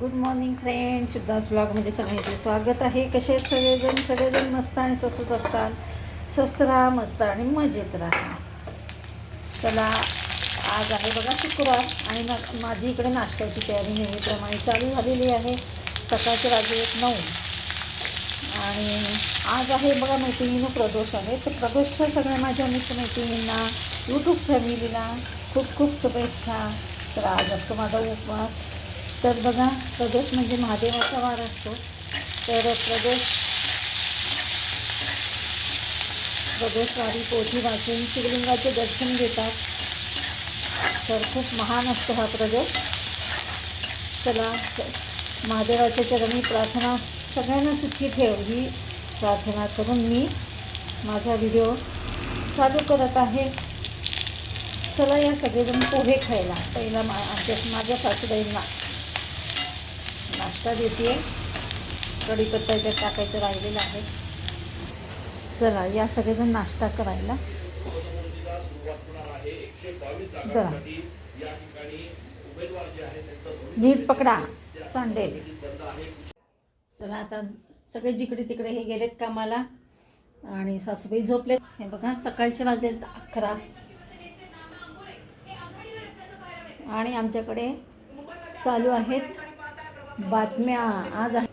Good morning friend शुद्धास ब्लॉगमध्ये सगळ्यांचे स्वागत आहे. कसे आहेत सगळेजण? सगळेजण मस्त आणि स्वस्तच असतात. स्वस्त राहा मस्त आणि मजेत राहा. चला आज आहे बघा शुक्रवार आणि ना माझी इकडे नाश्त्याची तयारी नेहमीप्रमाणे चालू झालेली आहे. सकाळचे वाजले एक नऊ. आणि आज आहे बघा मैत्रिणीनं प्रदोष आहे. तर प्रदोषच्या सगळ्या माझ्या मित्रमैत्रिणींना यूट्यूब फॅमिलीला खूप खूप शुभेच्छा. तर आज असतो माझा उपवास. तर बघा प्रदोष म्हणजे महादेवाचा वार असतो. तर प्रदोष प्रदोषवारी पोथी वाचून शिवलिंगाचे दर्शन घेतात. तर खूप महान असतो हा प्रदोष चला महादेवाच्या चरणी प्रार्थना सगळ्यांना सुखी ठेव ही प्रार्थना करून मी माझा व्हिडिओ चालू करत आहे. चला या सगळेजण पोहे खायला. पहिला मा आमच्या माझ्या सासूबाईंना. नाश्ता देते. कढीपत्ता याच्यात टाकायचं राहिलेलं आहे. चला या सगळेजण नाश्ता करायला. बरं नीट पकडा सांडेल चला आता सगळे जिकडे तिकडे हे गेलेत कामाला आणि सासूबाई झोपलेत. हे बघा सकाळचे वाजलेत अकरा. आणि आमच्याकडे चालू आहेत बातम्या. आज आहे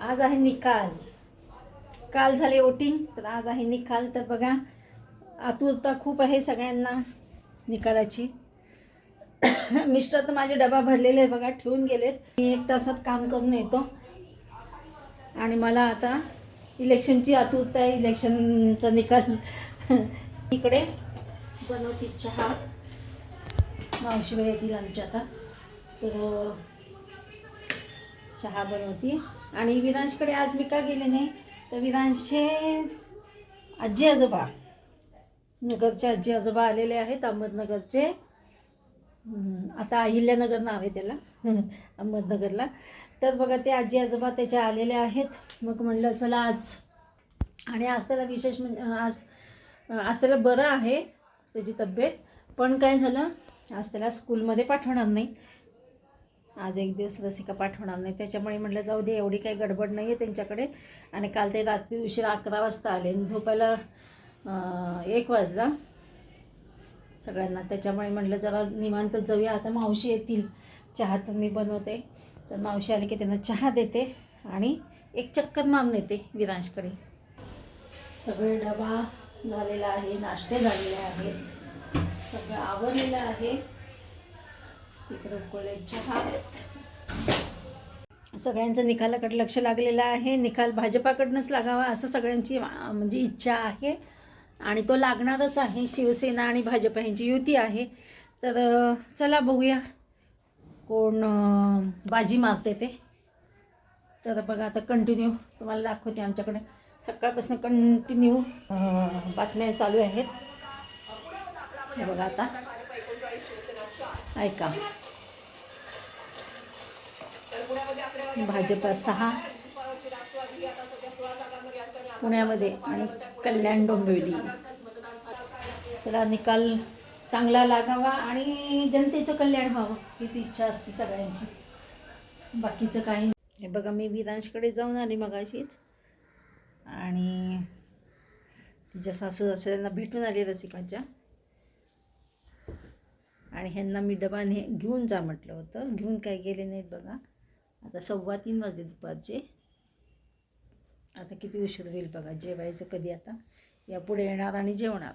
आज आहे निकाल. काल झाले वोटिंग तर आज आहे निकाल. तर बघा आतुरता खूप आहे सगळ्यांना निकालाची. मिस्टर तर माझे डबा भरलेले आहे बघा ठेवून गेलेत. मी एक तासात काम करून येतो. आणि मला आता इलेक्शनची आतुरता आहे इलेक्शनचा निकाल. इकडे बनवती चहा. मावशी वेळ येतील आमच्या आता. तर चहा बनवते. आणि विरांशकडे आज मी का गेले नाही? तर विरांशचे आजी आजोबा. नगरचे आजी आजोबा आलेले आहेत अहमदनगरचे. आता अहिल्यानगर नाव आहे त्याला. अहमदनगरला. तर बघा ते आजी आजोबा त्याच्या आलेले आहेत. मग म्हणलं चला आज. आणि आज त्याला विशेष म्हणजे आज आज त्याला बरं आहे त्याची तब्येत. पण काय झालं? आज त्याला स्कूलमध्ये पाठवणार नाही. आज एक दिवस रसिका पाठवणार नाही. त्याच्यामुळे म्हटलं जाऊ दे एवढी काही गडबड नाही आहे त्यांच्याकडे. आणि काल ते रात्री उशिरा अकरा वाजता आले. आणि झोपायला एक वाजला सगळ्यांना. त्याच्यामुळे म्हटलं जरा निवांत जाऊया. आता मावशी येतील. चहा तर मी बनवते. तर मावशी आली की त्यांना चहा देते आणि एक चक्कर मारून येते विरांशकडे. सगळे डबा झालेला आहे नाश्ते झालेले आहेत. सगळं आवडलेलं आहे. इकडं उकळले चहा सगळ्यांचं निकालाकडे लक्ष लागलेलं आहे. निकाल भाजपाकडनंच लागावा असं सगळ्यांची म्हणजे इच्छा आहे. आणि तो लागणारच आहे. शिवसेना आणि भाजप यांची युती आहे. तर चला बघूया कोण बाजी मारते ते. तर बघा आता कंटिन्यू तुम्हाला दाखवते आमच्याकडे. सकाळपासून कंटिन्यू बातम्या चालू आहेत. हे बघा आता. ऐका. भाजपा सहा. पुण्यामध्ये आणि कल्याण डोंबिवली. चला निकाल चांगला लागावा आणि जनतेचं कल्याण व्हावं हीच इच्छा असते सगळ्यांची. बाकीचं काही नाही. हे बघा मी विरांशकडे जाऊन आली मगाशीच. आणि तिच्या सासू सासऱ्यांना भेटून आली रसिकाच्या. आणि ह्यांना मी डबा ने घेऊन जा म्हटलं होतं. घेऊन काय गेले नाहीत बघा. आता सव्वा तीन वाजले दुपारचे. आता किती उशीर होईल बघा. जेवायचं कधी आता? यापुढे येणार आणि जेवणार.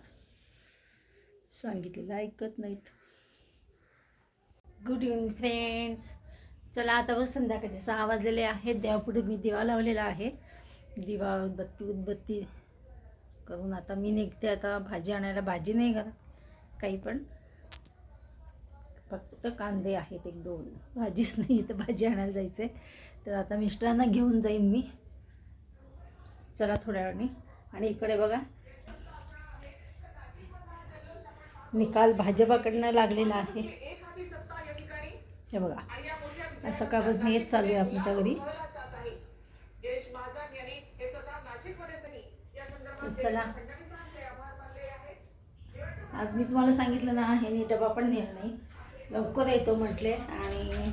सांगितलेलं ऐकत नाहीत. गुड इव्हनिंग फ्रेंड्स चला आता बस संध्याकाळचे सहा वाजलेले आहेत. देवापुढे मी दिवा लावलेला आहे. दिवा उदबत्ती उदबत्ती करून आता मी निघते. आता भाजी आणायला भाजी नाही करत काही पण. फक्त कांदे आहेत एक दोन. भाजीच नाही तर भाजी आणायला जायचं आहे तर आता मिस्टरांना घेऊन जाईन मी. चला थोड्या वेळाने. आणि इकडे बघा. निकाल भाजपाकडनं लागलेला आहे. हे बघा. सकाळपासून हेच चालू आहे आमच्या घरी. चला. आज मी तुम्हाला सांगितलं ना हे डबा पण नेला नाही. लवकर येतो म्हटले आणि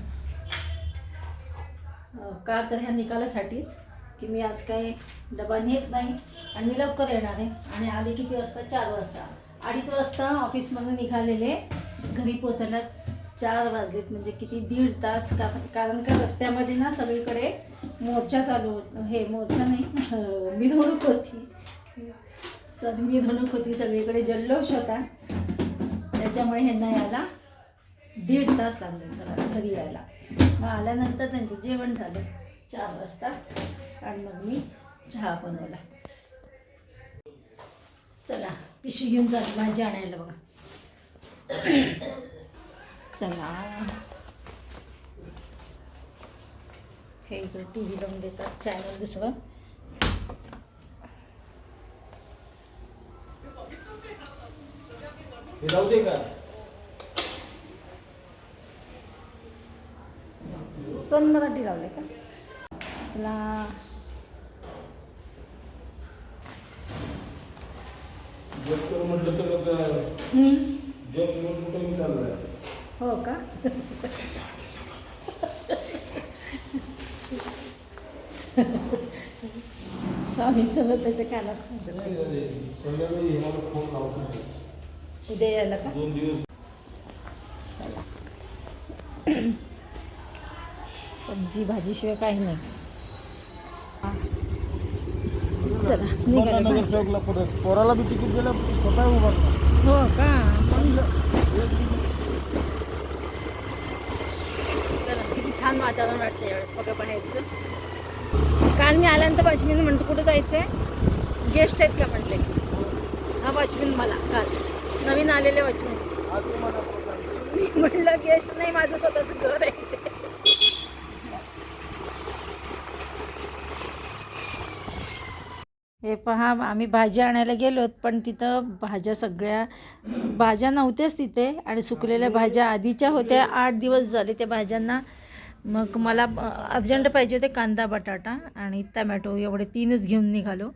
का तर ह्या निकालासाठीच की मी आज काही डबा नेत नाही आणि मी लवकर येणार आहे. आणि आले किती वाजता? चार वाजता. अडीच वाजता ऑफिसमधून निघालेले घरी पोचायला चार वाजलेत. म्हणजे किती दीड तास का कारण का रस्त्यामध्ये ना सगळीकडे मोर्चा चालू होत हे मोर्चा नाही मिरवणूक होती. सर मिरवणूक होती. सगळीकडे जल्लोष होता. त्याच्यामुळे ह्यांना यायला दीड तास लागले घरा घरी यायला. मग आल्यानंतर त्यांचं जेवण झालं. चार वाजता. आणि मग मी चहा बनवला. चला पिशवी घेऊन चालू भाजी आणायला बघा. चला. हे इकडे टी व्ही लावून देतात चॅनल दुसरं. जाऊ दे का सन मराठी लावले का चला जॉब करू म्हटलं तर आता हम्म. जॉब करून कुठं मी चाललाय. हो का? स्वामी सगळं त्याच्या कानात सांगतो उद्या यायला का? दोन दिवस. सब्जी भाजीशिवाय काही नाही. चला निघाले भाजी. चौकला परत पोराला बी तिकीट दिलं स्वतः उभा हो का? चला किती छान वातावरण वाटतं यावेळेस बघा बाहेरचं. काल मी आल्यानंतर वाचमीन म्हणतो कुठं जायचं आहे गेस्ट आहेत का म्हटले? हा वाचमीन मला काल. नवीन आलेले वाचमीन. मी म्हटलं गेस्ट नाही माझं स्वतःचं घर आहे. हे पहा आम्ही भाज्या आणायला गेलोत पण तिथं भाज्या सगळ्या भाज्या नव्हत्याच तिथे आणि सुकलेल्या भाज्या आधीच्या होत्या आठ दिवस झाले त्या भाज्यांना. मग मला अर्जंट पाहिजे होते कांदा बटाटा आणि टमॅटो एवढे तीनच घेऊन निघालो.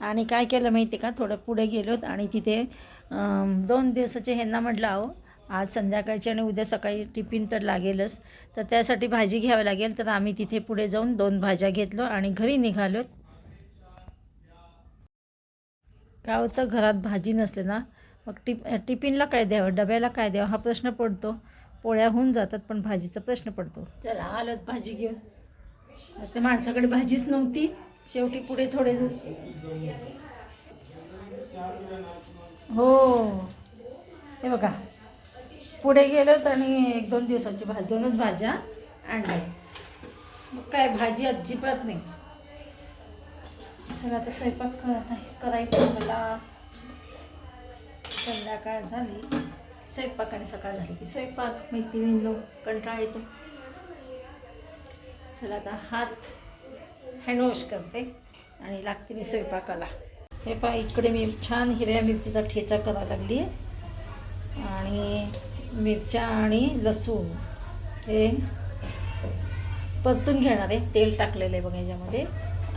आणि काय केलं माहिती आहे का? थोडं पुढे गेलोत आणि तिथे दोन दिवसाचे ह्यांना म्हटलं अहो आज संध्याकाळची आणि उद्या सकाळी टिफिन तर लागेलच. तर त्यासाठी भाजी घ्यावी लागेल. तर आम्ही तिथे पुढे जाऊन दोन भाज्या घेतलो आणि घरी निघालोत. काय होतं घरात भाजी नसते ना. मग टिप टिफिनला काय द्यावं? डब्याला काय द्यावं? हा प्रश्न पडतो. पोळ्या होऊन जातात पण भाजीचा प्रश्न पडतो. चला आलं भाजी घेऊन. ते माणसाकडे भाजीच नव्हती. शेवटी पुढे थोडे हो. हे बघा. पुढे गेलोत आणि एक दोन दिवसाची भाजी दोनच भाज्या आणल्या. मग काय भाजी अजिबात नाही. चला आता स्वयंपाक करत आहे करायचं मला संध्याकाळ झाली स्वयंपाक आणि सकाळ झाली की स्वयंपाक मैत्रिणींनो कंटाळा येतो. चला आता हात हँडवॉश करते. आणि लागते मी स्वयंपाकाला हे पहा इकडे मी छान हिरव्या मिरचीचा ठेचा करायला लागली आहे. आणि मिरच्या आणि लसूण. हे परतून घेणार आहे. तेल टाकलेलं आहे बघा याच्यामध्ये.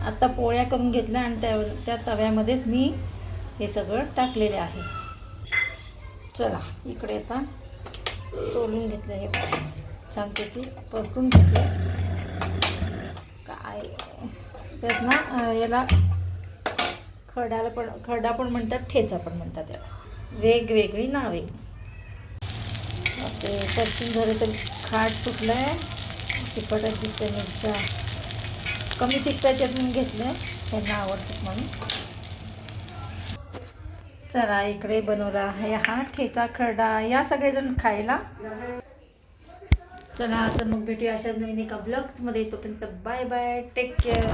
आता पोळ्या करून घेतल्या आणि त्या त्या तव्यामध्येच मी हे सगळं टाकलेले आहे. चला इकडे आता सोलून घेतलं हे छानपैकी परतून घेतलं. काय? त्यात ना याला खडाला पण खडा पण म्हणतात ठेचा पण म्हणतात याला. वेगवेगळी नावे. ते परतून झालं तर खाट सुटलं आहे तिखटच दिसते मिरच्या. कमी तिखटाच्यात मी घेतलं. त्यांना आवडतात म्हणून. चला इकडे बनवला आहे हा ठेचा खरडा. या सगळेजण खायला. चला तर मग भेटूया अशाच नवीन एका ब्लॉग्समध्ये तोपर्यंत बाय बाय टेक केअर